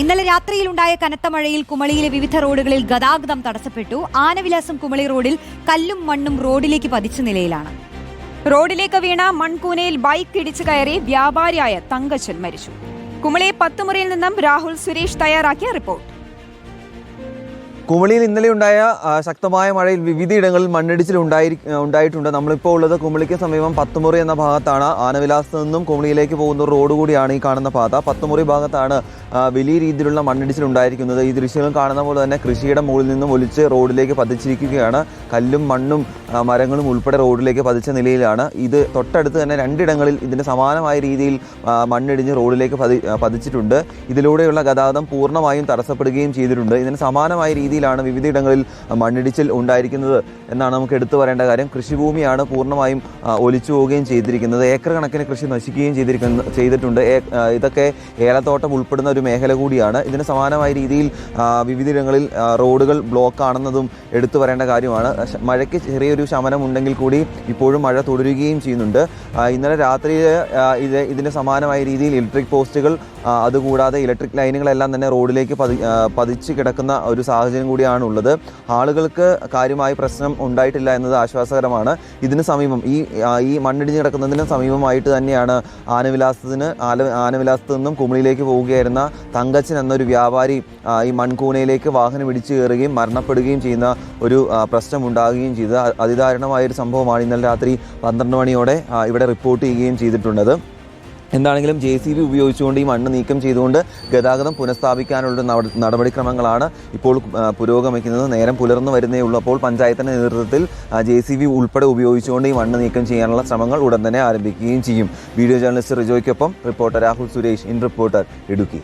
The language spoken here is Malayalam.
ഇന്നലെ രാത്രിയിലുണ്ടായ കനത്ത മഴയിൽ കുമളിയിലെ വിവിധ റോഡുകളിൽ ഗതാഗതം തടസ്സപ്പെട്ടു. ആനവിലാസം കുമളി റോഡിൽ കല്ലും മണ്ണും റോഡിലേക്ക് പതിച്ച നിലയിലാണ്. റോഡിലേക്ക് വീണ മൺകൂനയിൽ ബൈക്ക് ഇടിച്ചു കയറി വ്യാപാരിയായ തങ്കച്ചൻ മരിച്ചു. കുമളി പത്തുമുറിയിൽ നിന്നും രാഹുൽ സുരേഷ് തയ്യാറാക്കിയ റിപ്പോർട്ട്. കുമളിയിൽ ഇന്നലെ ഉണ്ടായ ശക്തമായ മഴയിൽ വിവിധയിടങ്ങളിൽ മണ്ണിടിച്ചിൽ ഉണ്ടായി ഉണ്ടായിട്ടുണ്ട്. നമ്മളിപ്പോൾ ഉള്ളത് കുമളിക്ക് സമീപം പത്തുമുറി എന്ന ഭാഗത്താണ്. ആനവിലാസത്ത് നിന്നും കുമളിയിലേക്ക് പോകുന്ന റോഡ് കൂടിയാണ് ഈ കാണുന്ന പാത. പത്തുമുറി ഭാഗത്താണ് വലിയ രീതിയിലുള്ള മണ്ണിടിച്ചിൽ ഉണ്ടായിരിക്കുന്നത്. ഈ ദൃശ്യങ്ങൾ കാണുന്ന പോലെ തന്നെ കൃഷിയുടെ മുകളിൽ നിന്നും ഒലിച്ച് റോഡിലേക്ക് പതിച്ചിരിക്കുകയാണ്. കല്ലും മണ്ണും മരങ്ങളും ഉൾപ്പെടെ റോഡിലേക്ക് പതിച്ച നിലയിലാണ്. ഇത് തൊട്ടടുത്ത് തന്നെ രണ്ടിടങ്ങളിൽ ഇതിന് സമാനമായ രീതിയിൽ മണ്ണിടിഞ്ഞ് റോഡിലേക്ക് പതി പതിച്ചിട്ടുണ്ട്. ഇതിലൂടെയുള്ള ഗതാഗതം പൂർണമായും തടസ്സപ്പെടുകയും ചെയ്തിട്ടുണ്ട്. ഇതിന് സമാനമായ രീതിയിലാണ് വിവിധയിടങ്ങളിൽ മണ്ണിടിച്ചിൽ ഉണ്ടായിരിക്കുന്നത് എന്നാണ് നമുക്ക് എടുത്തു പറയേണ്ട കാര്യം. കൃഷിഭൂമിയാണ് പൂർണമായും ഒലിച്ചു പോവുകയും ചെയ്തിരിക്കുന്നത്. ഏക്കർ കണക്കിന് കൃഷി നശിക്കുകയും ചെയ്തിരിക്കുന്ന ചെയ്തിട്ടുണ്ട്. ഇതൊക്കെ ഏലത്തോട്ടം ഉൾപ്പെടുന്ന ഒരു മേഖല കൂടിയാണ്. ഇതിന് സമാനമായ രീതിയിൽ വിവിധയിടങ്ങളിൽ റോഡുകൾ ബ്ലോക്ക് ആണെന്നതും എടുത്തു പറയേണ്ട കാര്യമാണ്. മഴയ്ക്ക് മഴയ്ക്ക് ചെറിയൊരു ശമനം ഉണ്ടെങ്കിൽ കൂടി ഇപ്പോഴും മഴ തുടരുകയും ചെയ്യുന്നുണ്ട്. ഇന്നലെ രാത്രി ഇത് ഇതിന് സമാനമായ രീതിയിൽ ഇലക്ട്രിക് പോസ്റ്റുകൾ അതുകൂടാതെ ഇലക്ട്രിക് ലൈനുകളെല്ലാം തന്നെ റോഡിലേക്ക് പതി പതിച്ച് കിടക്കുന്ന ഒരു സാഹചര്യം കൂടിയാണ് ഉള്ളത് ആളുകൾക്ക് കാര്യമായ പ്രശ്നം ഉണ്ടായിട്ടില്ല എന്നത് ആശ്വാസകരമാണ്. ഇതിന് സമീപം ഈ ഈ മണ്ണിടിഞ്ഞ് കിടക്കുന്നതിന് സമീപമായിട്ട് തന്നെയാണ് ആനവിലാസത്തിന് ആല ആനവിലാസത്തു നിന്നും കുമളിയിലേക്ക് പോവുകയായിരുന്ന തങ്കച്ചൻ എന്നൊരു വ്യാപാരി ഈ മൺകൂനയിലേക്ക് വാഹനം ഇടിച്ചു കയറുകയും മരണപ്പെടുകയും ചെയ്യുന്ന ഒരു പ്രശ്നം ഉണ്ടാകുകയും ചെയ്തത് അതിദാരുണമായ ഒരു സംഭവമാണ് ഇന്നലെ രാത്രി പന്ത്രണ്ട് മണിയോടെ ഇവിടെ റിപ്പോർട്ട് ചെയ്യുകയും ചെയ്തിട്ടുള്ളത്. എന്താണെങ്കിലും ജെ സി ബി ഉപയോഗിച്ചുകൊണ്ട് ഈ മണ്ണ് നീക്കം ചെയ്തുകൊണ്ട് ഗതാഗതം പുനഃസ്ഥാപിക്കാനുള്ള നട- നടപടിക്രമങ്ങളാണ് ഇപ്പോൾ പുരോഗമിക്കുന്നത്. നേരം പുലർന്നു വരുന്നേ ഉള്ളൂ. അപ്പോൾ പഞ്ചായത്തിന്റെ നേതൃത്വത്തിൽ ജെ സി ബി ഉൾപ്പെടെ ഉപയോഗിച്ചുകൊണ്ട് ഈ മണ്ണ് നീക്കം ചെയ്യാനുള്ള ശ്രമങ്ങൾ ഉടൻ തന്നെ ആരംഭിക്കുകയും ചെയ്യും. Video journalist റിജോയ്ക്കൊപ്പം reporter Rahul Suresh in reporter Idukki.